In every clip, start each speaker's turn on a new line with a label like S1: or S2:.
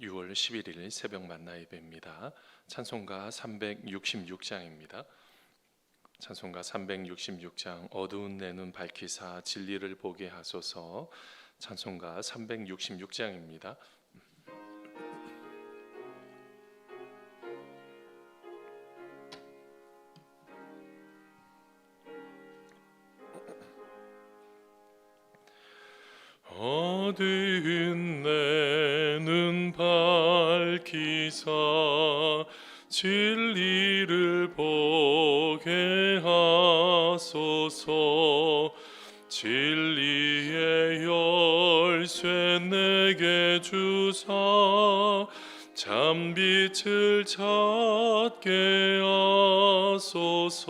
S1: 6월 11일 새벽 만나 예배입니다. 찬송가 366장입니다. 찬송가 366장 어두운 내눈 밝히사 진리를 보게 하소서 찬송가 366장입니다. 밝히사 진리를 보게 하소서. 진리의 열쇠 내게 주사 참 빛을 찾게 하소서.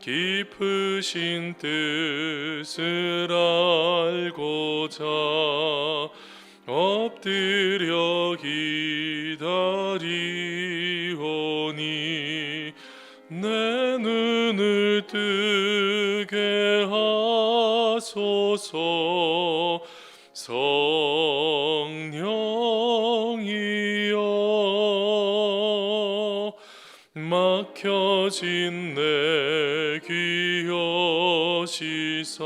S1: 깊으신 뜻을 알고자 엎드려 기다리오니 내 눈을 뜨게 하소서. 성령이여 막혀진 내 귀여시사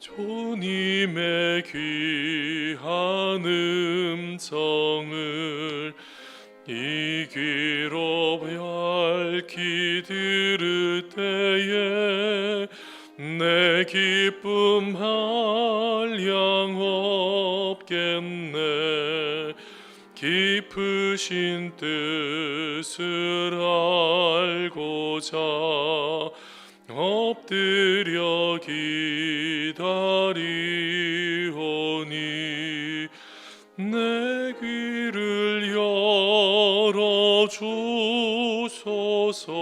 S1: 주님의 귀한 음성을 이 귀로 밝히 들을 때에 내 기쁨 한량 없겠네. 깊으신 뜻을 알고자 엎드려 기다리 주소서.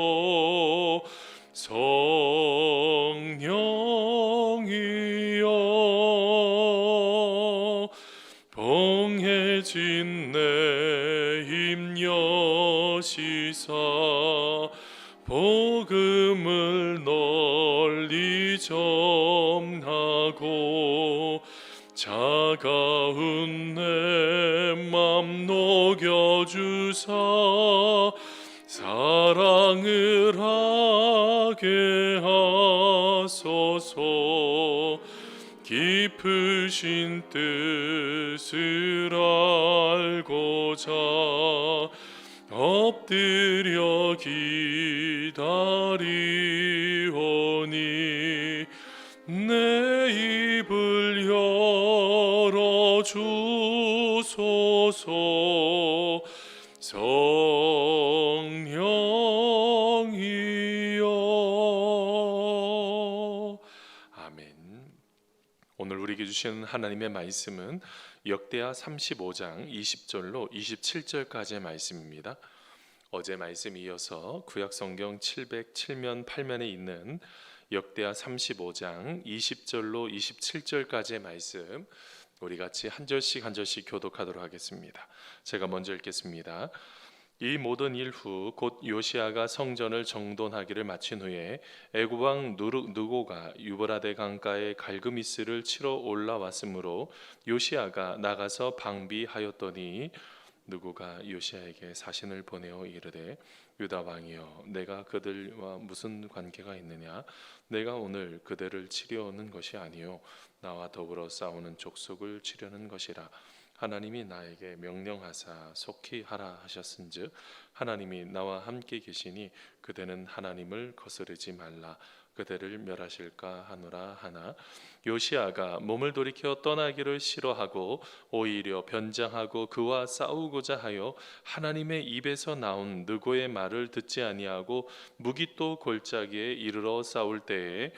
S1: 성령이여 봉해진 내 힘여시사 복음을 널리 전하고 차가운 내 맘 녹여주 사 사랑을 하게 하소서. 깊으신 뜻을 알고자 엎드려 기다 주시는 하나님의 말씀은 역대하 35장 20절로 27절까지의 말씀입니다. 어제 말씀 이어서 구약 성경 707면 8면에 있는 역대하 35장 20절로 27절까지의 말씀 우리 같이 한 절씩 한 절씩 교독하도록 하겠습니다. 제가 먼저 읽겠습니다. 이 모든 일 후 곧 요시아가 성전을 정돈하기를 마친 후에 애굽 왕 누고가 유브라데 강가에 갈그미스를 치러 올라왔으므로 요시아가 나가서 방비하였더니 누구가 요시아에게 사신을 보내어 이르되 유다 왕이여 내가 그들과 무슨 관계가 있느냐? 내가 오늘 그들을 치려는 것이 아니요 나와 더불어 싸우는 족속을 치려는 것이라 하나님이 나에게 명령하사 속히 하라 하셨은즉 하나님이 나와 함께 계시니 그대는 하나님을 거스르지 말라. 그대를 멸하실까 하노라 하나. 요시아가 몸을 돌이켜 떠나기를 싫어하고 오히려 변장하고 그와 싸우고자 하여 하나님의 입에서 나온 느고의 말을 듣지 아니하고 무기또 골짜기에 이르러 싸울 때에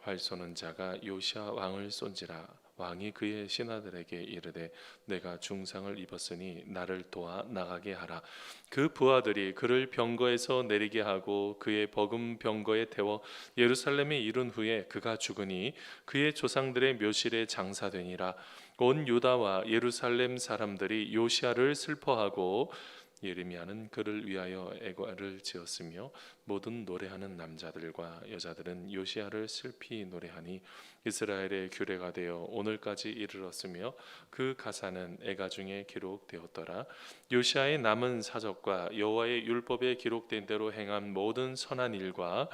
S1: 활 쏘는 자가 요시아 왕을 쏜지라 왕이 그의 신하들에게 이르되 내가 중상을 입었으니 나를 도와 나가게 하라. 그 부하들이 그를 병거에서 내리게 하고 그의 버금 병거에 태워 예루살렘에 이른 후에 그가 죽으니 그의 조상들의 묘실에 장사되니라. 온 유다와 예루살렘 사람들이 요시아를 슬퍼하고 예레미야는 그를 위하여 애과를 지었으며 모든 노래하는 남자들과 여자들은 요시야를 슬피 노래하니 이스라엘의 규례가 되어 오늘까지 이르렀으며 그 가사는 애가 중에 기록되었더라 요시야의 남은 사적과 여호와의 율법에 기록된 대로 행한 모든 선한 일과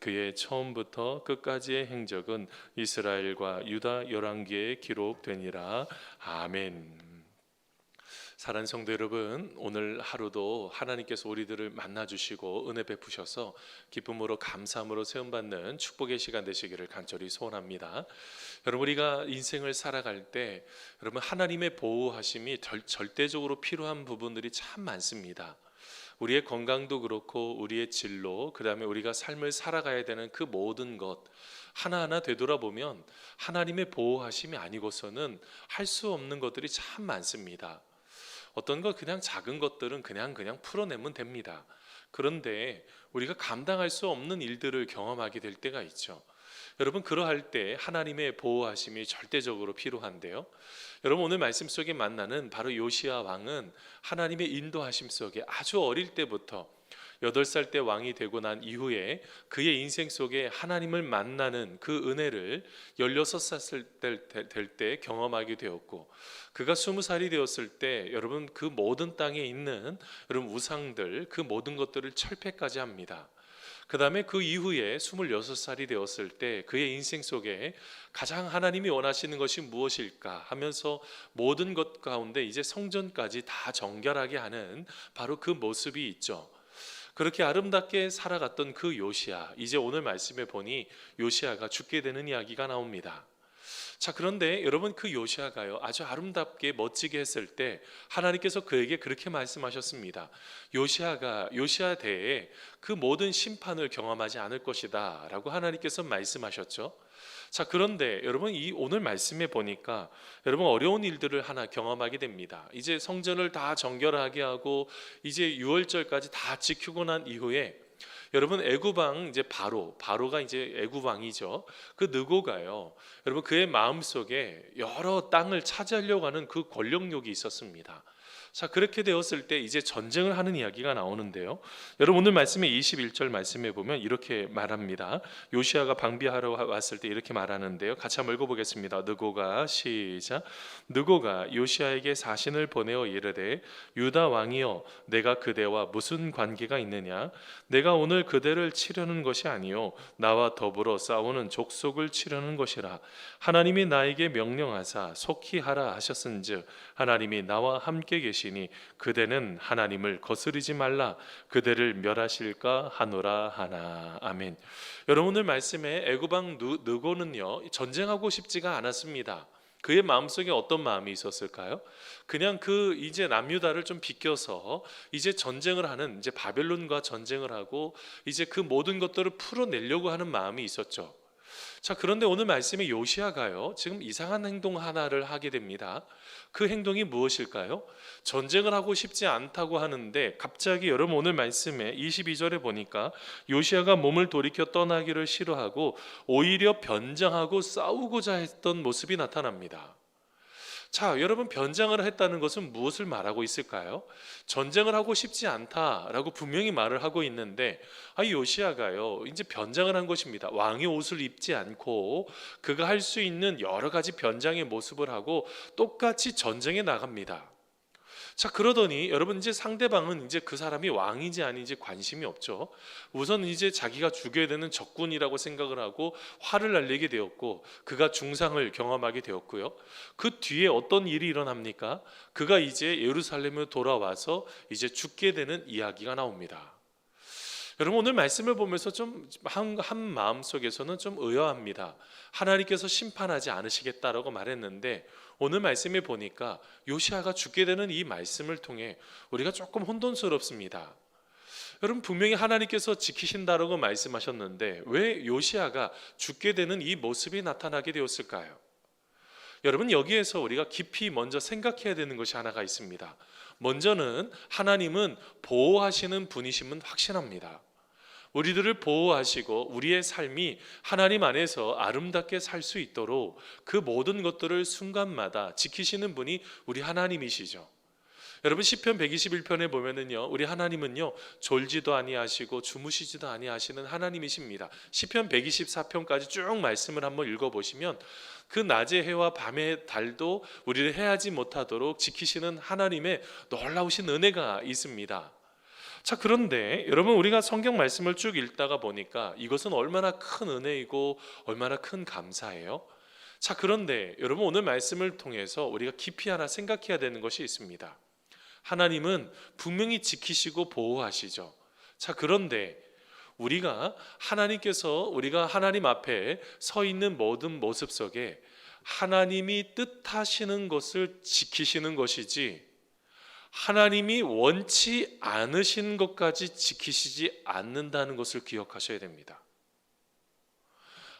S1: 그의 처음부터 끝까지의 행적은 이스라엘과 유다 열왕기에 기록되니라 아멘. 사랑 성도 여러분, 오늘 하루도 하나님께서 우리들을 만나 주시고 은혜 베푸셔서 기쁨으로 감사함으로 세움 받는 축복의 시간 되시기를 간절히 소원합니다. 여러분 우리가 인생을 살아갈 때 여러분 하나님의 보호하심이 절- 절대적으로 필요한 부분들이 참 많습니다. 우리의 건강도 그렇고 우리의 진로 그다음에 우리가 삶을 살아가야 되는 그 모든 것 하나하나 되돌아보면 하나님의 보호하심이 아니고서는 할 수 없는 것들이 참 많습니다. 어떤 것 그냥 작은 것들은 그냥 그냥 풀어내면 됩니다. 그런데 우리가 감당할 수 없는 일들을 경험하게 될 때가 있죠. 여러분 그러할 때 하나님의 보호하심이 절대적으로 필요한데요. 여러분 오늘 말씀 속에 만나는 바로 요시아 왕은 하나님의 인도하심 속에 아주 어릴 때부터 여덟 살 때 왕이 되고 난 이후에 그의 인생 속에 하나님을 만나는 그 은혜를 16살 될 때 경험하게 되었고 그가 20살이 되었을 때 여러분 그 모든 땅에 있는 여러분 우상들 그 모든 것들을 철폐까지 합니다. 그 다음에 그 이후에 26살이 되었을 때 그의 인생 속에 가장 하나님이 원하시는 것이 무엇일까 하면서 모든 것 가운데 이제 성전까지 다 정결하게 하는 바로 그 모습이 있죠. 그렇게 아름답게 살아갔던 그 요시아 이제 오늘 말씀에 보니 요시아가 죽게 되는 이야기가 나옵니다. 자 그런데 여러분 그 요시아가요 아주 아름답게 멋지게 했을 때 하나님께서 그에게 그렇게 말씀하셨습니다. 요시아가 요시아 대에 그 모든 심판을 경험하지 않을 것이다라고 하나님께서 말씀하셨죠. 자 그런데 여러분 이 오늘 말씀에 보니까 여러분 어려운 일들을 하나 경험하게 됩니다. 이제 성전을 다 정결하게 하고 이제 6월절까지 다 지키고 난 이후에 여러분 애구방 이제 바로 바로가 이제 애구방이죠. 그 느고가요. 여러분 그의 마음 속에 여러 땅을 차지하려고 하는 그 권력욕이 있었습니다. 자 그렇게 되었을 때 이제 전쟁을 하는 이야기가 나오는데요. 여러분 오늘 말씀의 21절 말씀에 보면 이렇게 말합니다. 요시아가 방비하러 왔을 때 이렇게 말하는데요. 같이 한번 읽어보겠습니다. 느고가 시작. 느고가 요시아에게 사신을 보내어 이르되 유다 왕이여 내가 그대와 무슨 관계가 있느냐 내가 오늘 그대를 치려는 것이 아니요 나와 더불어 싸우는 족속을 치려는 것이라 하나님이 나에게 명령하사 속히 하라 하셨은즉 하나님이 나와 함께 계시 니 그대는 하나님을 거스르지 말라 그대를 멸하실까 하노라 하나 아멘. 여러분 오늘 말씀에 애굽왕 느- 느고는요 전쟁하고 싶지가 않았습니다. 그의 마음속에 어떤 마음이 있었을까요? 그냥 그 이제 남유다를 좀 비껴서 이제 전쟁을 하는 이제 바벨론과 전쟁을 하고 이제 그 모든 것들을 풀어내려고 하는 마음이 있었죠. 자, 그런데 오늘 말씀에 요시아가요. 지금 이상한 행동 하나를 하게 됩니다. 그 행동이 무엇일까요? 전쟁을 하고 싶지 않다고 하는데 갑자기 여러분 오늘 말씀에 22절에 보니까 요시아가 몸을 돌이켜 떠나기를 싫어하고 오히려 변장하고 싸우고자 했던 모습이 나타납니다. 자, 여러분 변장을 했다는 것은 무엇을 말하고 있을까요? 전쟁을 하고 싶지 않다라고 분명히 말을 하고 있는데 아 요시아가요. 이제 변장을 한 것입니다. 왕의 옷을 입지 않고 그가 할 수 있는 여러 가지 변장의 모습을 하고 똑같이 전쟁에 나갑니다. 자 그러더니 여러분 이제 상대방은 이제 그 사람이 왕인지 아닌지 관심이 없죠. 우선 이제 자기가 죽여야 되는 적군이라고 생각을 하고 화를 날리게 되었고 그가 중상을 경험하게 되었고요. 그 뒤에 어떤 일이 일어납니까? 그가 이제 예루살렘에 돌아와서 이제 죽게 되는 이야기가 나옵니다. 여러분 오늘 말씀을 보면서 좀한 한 마음 속에서는 좀 의아합니다. 하나님께서 심판하지 않으시겠다라고 말했는데 오늘 말씀에 보니까 요시아가 죽게 되는 이 말씀을 통해 우리가 조금 혼돈스럽습니다. 여러분 분명히 하나님께서 지키신다라고 말씀하셨는데 왜 요시아가 죽게 되는 이 모습이 나타나게 되었을까요? 여러분 여기에서 우리가 깊이 먼저 생각해야 되는 것이 하나가 있습니다. 먼저는 하나님은 보호하시는 분이심은 확신합니다. 우리들을 보호하시고 우리의 삶이 하나님 안에서 아름답게 살 수 있도록 그 모든 것들을 순간마다 지키시는 분이 우리 하나님이시죠. 여러분 시편 121편에 보면은요. 우리 하나님은요. 졸지도 아니하시고 주무시지도 아니하시는 하나님이십니다. 시편 124편까지 쭉 말씀을 한번 읽어 보시면 그 낮의 해와 밤의 달도 우리를 해하지 못하도록 지키시는 하나님의 놀라우신 은혜가 있습니다. 자, 그런데 여러분 우리가 성경 말씀을 쭉 읽다가 보니까 이것은 얼마나 큰 은혜이고 얼마나 큰 감사예요. 자, 그런데 여러분 오늘 말씀을 통해서 우리가 깊이 하나 생각해야 되는 것이 있습니다. 하나님은 분명히 지키시고 보호하시죠. 자, 그런데 우리가 하나님께서 우리가 하나님 앞에 서 있는 모든 모습 속에 하나님이 뜻하시는 것을 지키시는 것이지 하나님이 원치 않으신 것까지 지키시지 않는다는 것을 기억하셔야 됩니다.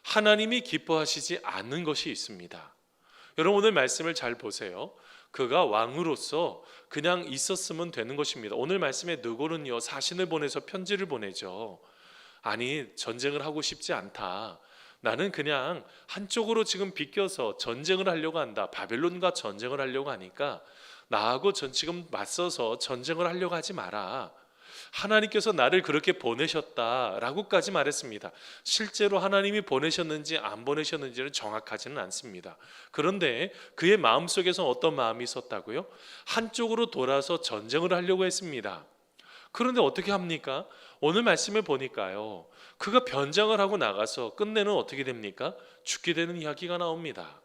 S1: 하나님이 기뻐하시지 않는 것이 있습니다. 여러분 오늘 말씀을 잘 보세요. 그가 왕으로서 그냥 있었으면 되는 것입니다. 오늘 말씀에 느골은요 사신을 보내서 편지를 보내죠. 아니 전쟁을 하고 싶지 않다. 나는 그냥 한쪽으로 지금 비껴서 전쟁을 하려고 한다. 바벨론과 전쟁을 하려고 하니까 나하고 전 지금 맞서서 전쟁을 하려고 하지 마라. 하나님께서 나를 그렇게 보내셨다라고까지 말했습니다. 실제로 하나님이 보내셨는지 안 보내셨는지는 정확하지는 않습니다. 그런데 그의 마음 속에서 어떤 마음이 있었다고요? 한쪽으로 돌아서 전쟁을 하려고 했습니다. 그런데 어떻게 합니까? 오늘 말씀을 보니까요. 그가 변장을 하고 나가서 끝내는 어떻게 됩니까? 죽게 되는 이야기가 나옵니다.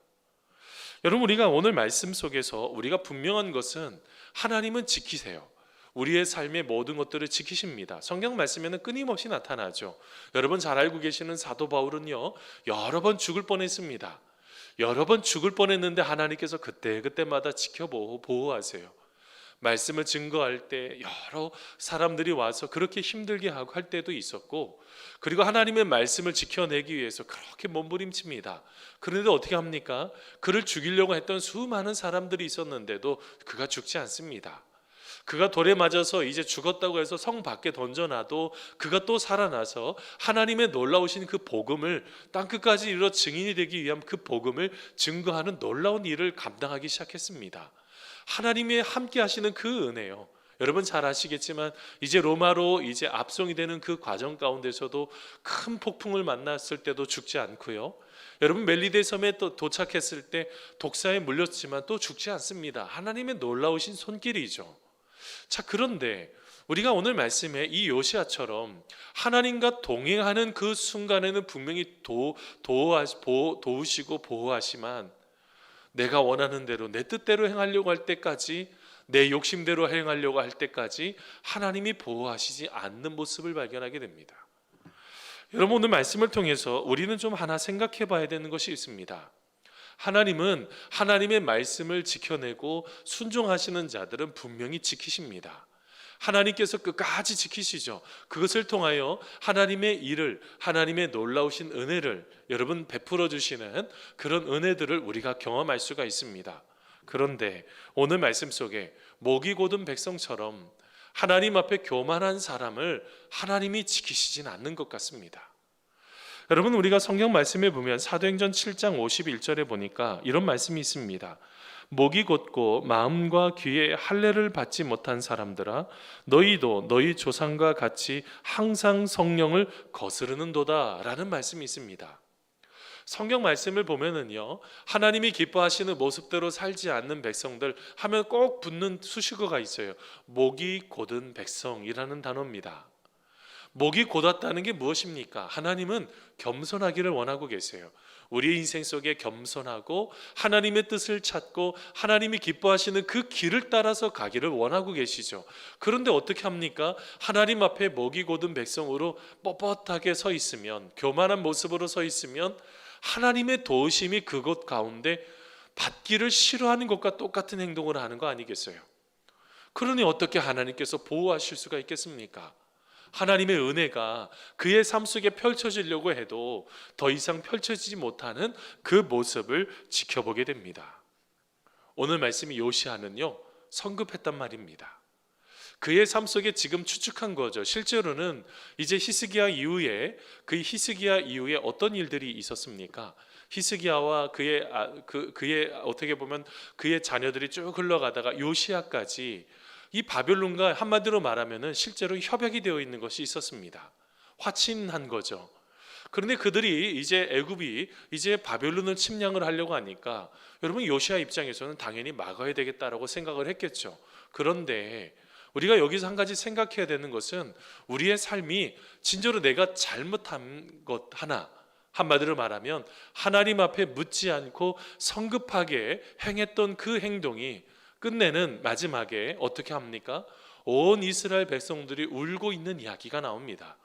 S1: 여러분 우리가 오늘 말씀 속에서 우리가 분명한 것은 하나님은 지키세요. 우리의 삶의 모든 것들을 지키십니다. 성경 말씀에는 끊임없이 나타나죠. 여러분 잘 알고 계시는 사도 바울은요. 여러 번 죽을 뻔했습니다. 여러 번 죽을 뻔했는데 하나님께서 그때 그때마다 지켜보고 보호하세요. 말씀을 증거할 때 여러 사람들이 와서 그렇게 힘들게 하고 할 때도 있었고 그리고 하나님의 말씀을 지켜내기 위해서 그렇게 몸부림칩니다. 그런데 어떻게 합니까? 그를 죽이려고 했던 수많은 사람들이 있었는데도 그가 죽지 않습니다. 그가 돌에 맞아서 이제 죽었다고 해서 성 밖에 던져놔도 그가 또 살아나서 하나님의 놀라우신 그 복음을 땅 끝까지 이르러 증인이 되기 위한 그 복음을 증거하는 놀라운 일을 감당하기 시작했습니다. 하나님이 함께 하시는 그 은혜요. 여러분 잘 아시겠지만 이제 로마로 이제 압송이 되는 그 과정 가운데서도 큰 폭풍을 만났을 때도 죽지 않고요. 여러분 멜리데 섬에 또 도착했을 때 독사에 물렸지만 또 죽지 않습니다. 하나님의 놀라우신 손길이죠. 자 그런데 우리가 오늘 말씀에 이 요시아처럼 하나님과 동행하는 그 순간에는 분명히 도, 도우시고 보호하시만 내가 원하는 대로 내 뜻대로 행하려고 할 때까지 내 욕심대로 행하려고 할 때까지 하나님이 보호하시지 않는 모습을 발견하게 됩니다. 여러분 오늘 말씀을 통해서 우리는 좀 하나 생각해 봐야 되는 것이 있습니다. 하나님은 하나님의 말씀을 지켜내고 순종하시는 자들은 분명히 지키십니다. 하나님께서 끝까지 지키시죠. 그것을 통하여 하나님의 일을, 하나님의 놀라우신 은혜를 여러분 베풀어 주시는 그런 은혜들을 우리가 경험할 수가 있습니다. 그런데 오늘 말씀 속에 목이 곧은 백성처럼 하나님 앞에 교만한 사람을 하나님이 지키시진 않는 것 같습니다. 여러분 우리가 성경 말씀에 보면 사도행전 7장 51절에 보니까 이런 말씀이 있습니다. 목이 곧고 마음과 귀에 할례를 받지 못한 사람들아 너희도 너희 조상과 같이 항상 성령을 거스르는도다라는 말씀이 있습니다. 성경 말씀을 보면은요 하나님이 기뻐하시는 모습대로 살지 않는 백성들 하면 꼭 붙는 수식어가 있어요. 목이 곧은 백성이라는 단어입니다. 목이 곧았다는 게 무엇입니까? 하나님은 겸손하기를 원하고 계세요. 우리 인생 속에 겸손하고 하나님의 뜻을 찾고 하나님이 기뻐하시는 그 길을 따라서 가기를 원하고 계시죠. 그런데 어떻게 합니까? 하나님 앞에 목이 곧은 백성으로 뻣뻣하게 서 있으면 교만한 모습으로 서 있으면 하나님의 도우심이 그곳 가운데 받기를 싫어하는 것과 똑같은 행동을 하는 거 아니겠어요? 그러니 어떻게 하나님께서 보호하실 수가 있겠습니까? 하나님의 은혜가 그의 삶 속에 펼쳐지려고 해도 더 이상 펼쳐지지 못하는 그 모습을 지켜보게 됩니다. 오늘 말씀이 요시아는요 성급했단 말입니다. 그의 삶 속에 지금 추측한 거죠. 실제로는 이제 히스기야 이후에 그 히스기야 이후에 어떤 일들이 있었습니까? 히스기야와 그의 아, 그 그의 어떻게 보면 그의 자녀들이 쭉 흘러가다가 요시아까지 이 바벨론과 한마디로 말하면은 실제로 협약이 되어 있는 것이 있었습니다. 화친한 거죠. 그런데 그들이 이제 애굽이 이제 바벨론을 침략을 하려고 하니까 여러분 요시아 입장에서는 당연히 막아야 되겠다라고 생각을 했겠죠. 그런데 우리가 여기서 한 가지 생각해야 되는 것은 우리의 삶이 진짜로 내가 잘못한 것 하나 한마디로 말하면 하나님 앞에 묻지 않고 성급하게 행했던 그 행동이 끝내는 마지막에 어떻게 합니까? 온 이스라엘 백성들이 울고 있는 이야기가 나옵니다.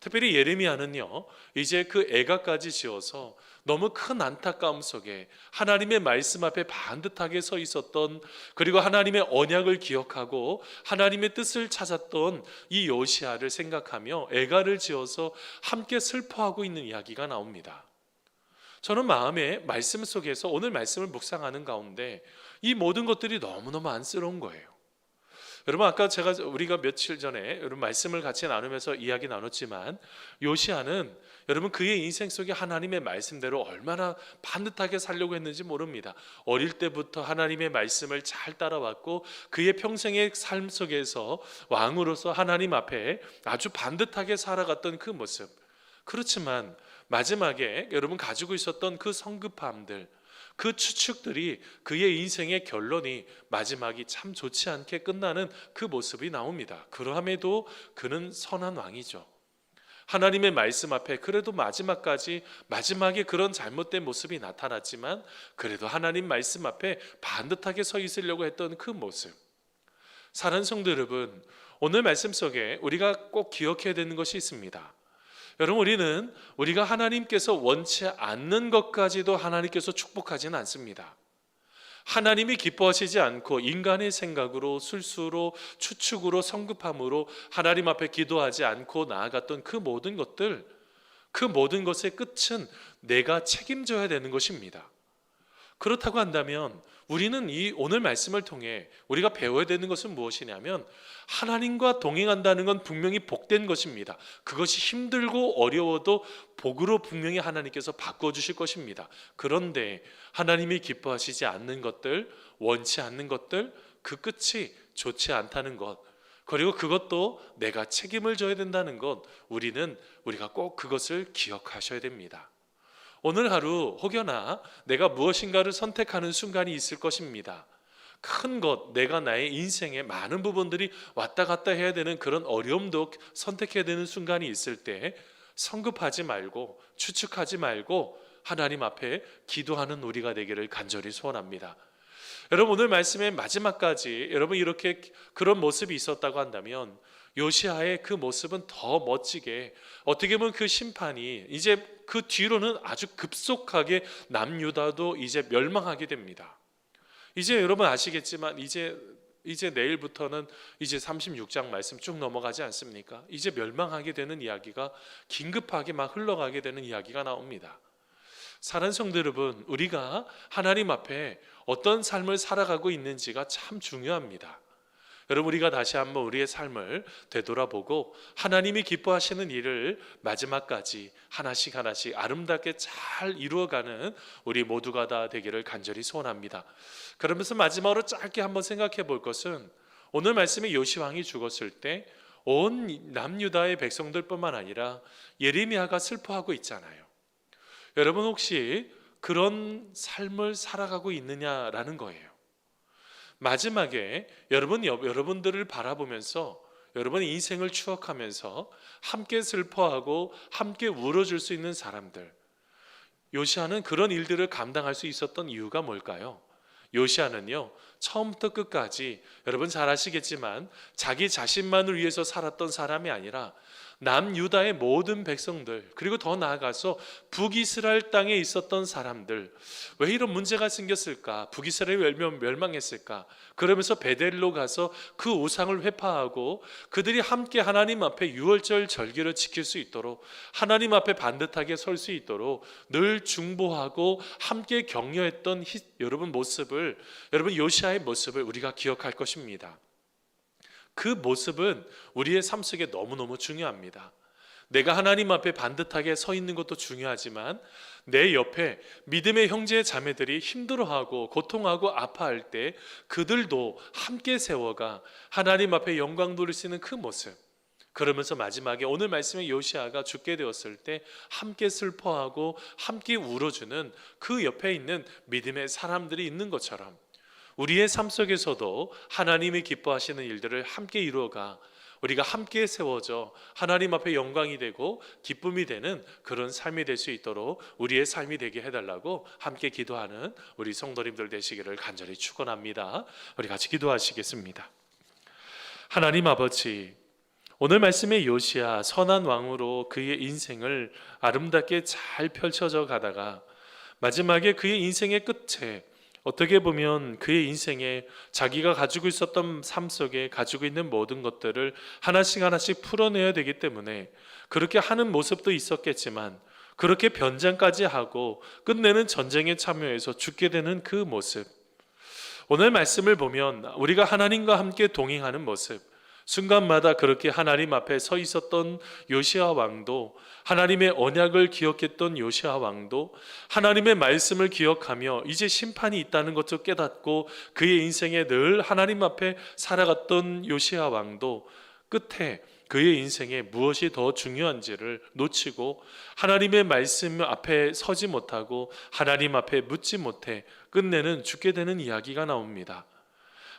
S1: 특별히 예레미야는요 이제 그 애가까지 지어서 너무 큰 안타까움 속에 하나님의 말씀 앞에 반듯하게 서 있었던 그리고 하나님의 언약을 기억하고 하나님의 뜻을 찾았던 이 요시아를 생각하며 애가를 지어서 함께 슬퍼하고 있는 이야기가 나옵니다. 저는 마음에 말씀 속에서 오늘 말씀을 묵상하는 가운데 이 모든 것들이 너무너무 안쓰러운 거예요. 여러분 아까 제가 우리가 며칠 전에 여러분 말씀을 같이 나누면서 이야기 나눴지만 요시아는 여러분 그의 인생 속에 하나님의 말씀대로 얼마나 반듯하게 살려고 했는지 모릅니다. 어릴 때부터 하나님의 말씀을 잘 따라왔고 그의 평생의 삶 속에서 왕으로서 하나님 앞에 아주 반듯하게 살아갔던 그 모습. 그렇지만 마지막에 여러분 가지고 있었던 그 성급함들 그 추측들이 그의 인생의 결론이 마지막이 참 좋지 않게 끝나는 그 모습이 나옵니다. 그러함에도 그는 선한 왕이죠. 하나님의 말씀 앞에 그래도 마지막까지 마지막에 그런 잘못된 모습이 나타났지만 그래도 하나님 말씀 앞에 반듯하게 서 있으려고 했던 그 모습. 사랑하는 성도 여러분, 오늘 말씀 속에 우리가 꼭 기억해야 되는 것이 있습니다. 여러분 우리는 우리가 하나님께서 원치 않는 것까지도 하나님께서 축복하지는 않습니다. 하나님이 기뻐하시지 않고 인간의 생각으로 술수로 추측으로 성급함으로 하나님 앞에 기도하지 않고 나아갔던 그 모든 것들 그 모든 것의 끝은 내가 책임져야 되는 것입니다. 그렇다고 한다면 우리는 이 오늘 말씀을 통해 우리가 배워야 되는 것은 무엇이냐면 하나님과 동행한다는 건 분명히 복된 것입니다. 그것이 힘들고 어려워도 복으로 분명히 하나님께서 바꿔 주실 것입니다. 그런데 하나님이 기뻐하시지 않는 것들, 원치 않는 것들, 그 끝이 좋지 않다는 것. 그리고 그것도 내가 책임을 져야 된다는 것. 우리는 우리가 꼭 그것을 기억하셔야 됩니다. 오늘 하루 혹여나 내가 무엇인가를 선택하는 순간이 있을 것입니다. 큰 것, 내가 나의 인생의 많은 부분들이 왔다 갔다 해야 되는 그런 어려움도 선택해야 되는 순간이 있을 때 성급하지 말고 추측하지 말고 하나님 앞에 기도하는 우리가 되기를 간절히 소원합니다. 여러분 오늘 말씀의 마지막까지 여러분 이렇게 그런 모습이 있었다고 한다면 요시아의 그 모습은 더 멋지게 어떻게 보면 그 심판이 이제 그 뒤로는 아주 급속하게 남유다도 이제 멸망하게 됩니다. 이제 여러분 아시겠지만 이제 이제 내일부터는 이제 36장 말씀 쭉 넘어가지 않습니까? 이제 멸망하게 되는 이야기가 긴급하게 막 흘러가게 되는 이야기가 나옵니다. 사랑 성도 여러분, 우리가 하나님 앞에 어떤 삶을 살아가고 있는지가 참 중요합니다. 여러분 우리가 다시 한번 우리의 삶을 되돌아보고 하나님이 기뻐하시는 일을 마지막까지 하나씩 하나씩 아름답게 잘 이루어가는 우리 모두가 다 되기를 간절히 소원합니다. 그러면서 마지막으로 짧게 한번 생각해 볼 것은 오늘 말씀에 요시 왕이 죽었을 때 온 남유다의 백성들뿐만 아니라 예레미야가 슬퍼하고 있잖아요. 여러분 혹시 그런 삶을 살아가고 있느냐라는 거예요. 마지막에 여러분 여러분들을 바라보면서 여러분의 인생을 추억하면서 함께 슬퍼하고 함께 울어줄 수 있는 사람들. 요시아는 그런 일들을 감당할 수 있었던 이유가 뭘까요? 요시아는요 처음부터 끝까지 여러분 잘 아시겠지만 자기 자신만을 위해서 살았던 사람이 아니라 남유다의 모든 백성들 그리고 더 나아가서 북이스라엘 땅에 있었던 사람들 왜 이런 문제가 생겼을까? 북이스라엘이 멸망했을까? 그러면서 베델로 가서 그 우상을 회파하고 그들이 함께 하나님 앞에 유월절 절기를 지킬 수 있도록 하나님 앞에 반듯하게 설 수 있도록 늘 중보하고 함께 격려했던 히, 여러분 모습을 여러분 요시아의 모습을 우리가 기억할 것입니다. 그 모습은 우리의 삶 속에 너무너무 중요합니다. 내가 하나님 앞에 반듯하게 서 있는 것도 중요하지만 내 옆에 믿음의 형제 자매들이 힘들어하고 고통하고 아파할 때 그들도 함께 세워가 하나님 앞에 영광 있는 그 모습. 그러면서 마지막에 오늘 말씀의 요시아가 죽게 되었을 때 함께 슬퍼하고 함께 울어주는 그 옆에 있는 믿음의 사람들이 있는 것처럼 우리의 삶 속에서도 하나님이 기뻐하시는 일들을 함께 이루어가 우리가 함께 세워져 하나님 앞에 영광이 되고 기쁨이 되는 그런 삶이 될 수 있도록 우리의 삶이 되게 해달라고 함께 기도하는 우리 성도님들 되시기를 간절히 축원합니다. 우리 같이 기도하시겠습니다. 하나님 아버지 오늘 말씀의 요시아 선한 왕으로 그의 인생을 아름답게 잘 펼쳐져 가다가 마지막에 그의 인생의 끝에 어떻게 보면 그의 인생에 자기가 가지고 있었던 삶 속에 가지고 있는 모든 것들을 하나씩 하나씩 풀어내야 되기 때문에 그렇게 하는 모습도 있었겠지만 그렇게 변장까지 하고 끝내는 전쟁에 참여해서 죽게 되는 그 모습. 오늘 말씀을 보면 우리가 하나님과 함께 동행하는 모습, 순간마다 그렇게 하나님 앞에 서 있었던 요시아 왕도 하나님의 언약을 기억했던 요시아 왕도 하나님의 말씀을 기억하며 이제 심판이 있다는 것을 깨닫고 그의 인생에 늘 하나님 앞에 살아갔던 요시아 왕도 끝에 그의 인생에 무엇이 더 중요한지를 놓치고 하나님의 말씀 앞에 서지 못하고 하나님 앞에 묻지 못해 끝내는 죽게 되는 이야기가 나옵니다.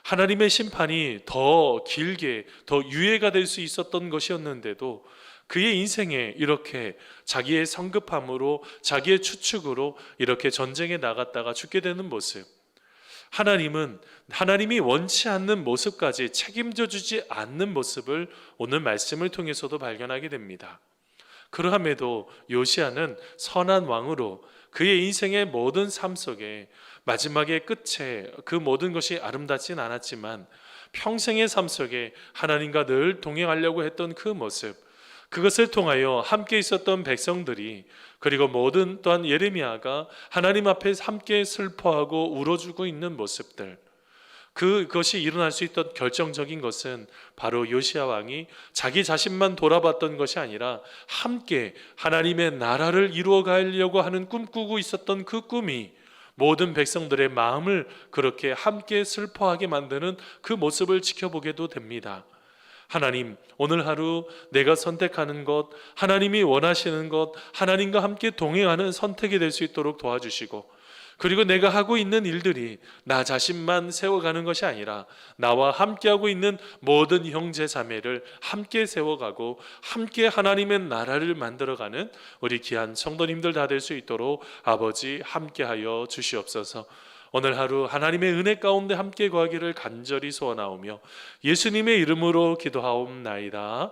S1: 하나님의 심판이 더 길게 더 유예가 될 수 있었던 것이었는데도 그의 인생에 이렇게 자기의 성급함으로 자기의 추측으로 이렇게 전쟁에 나갔다가 죽게 되는 모습. 하나님은 하나님이 원치 않는 모습까지 책임져 주지 않는 모습을 오늘 말씀을 통해서도 발견하게 됩니다. 그러함에도 요시아는 선한 왕으로 그의 인생의 모든 삶 속에 마지막의 끝에 그 모든 것이 아름답진 않았지만 평생의 삶 속에 하나님과 늘 동행하려고 했던 그 모습 그것을 통하여 함께 있었던 백성들이 그리고 모든 또한 예레미야가 하나님 앞에 함께 슬퍼하고 울어주고 있는 모습들 그것이 일어날 수 있던 결정적인 것은 바로 요시아 왕이 자기 자신만 돌아봤던 것이 아니라 함께 하나님의 나라를 이루어 가려고 하는 꿈꾸고 있었던 그 꿈이 모든 백성들의 마음을 그렇게 함께 슬퍼하게 만드는 그 모습을 지켜보게도 됩니다. 하나님, 오늘 하루 내가 선택하는 것, 하나님이 원하시는 것, 하나님과 함께 동행하는 선택이 될 수 있도록 도와주시고, 그리고 내가 하고 있는 일들이 나 자신만 세워가는 것이 아니라 나와 함께하고 있는 모든 형제 자매를 함께 세워가고 함께 하나님의 나라를 만들어가는 우리 귀한 성도님들 다 될 수 있도록 아버지 함께하여 주시옵소서. 오늘 하루 하나님의 은혜 가운데 함께 거하기를 간절히 소원하오며 예수님의 이름으로 기도하옵나이다.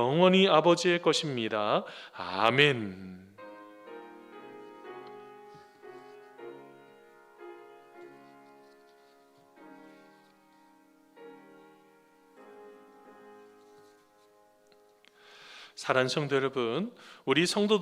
S1: 영원히 아버지의 것입니다. 아멘. 사랑하는 성도 여러분, 우리 성도들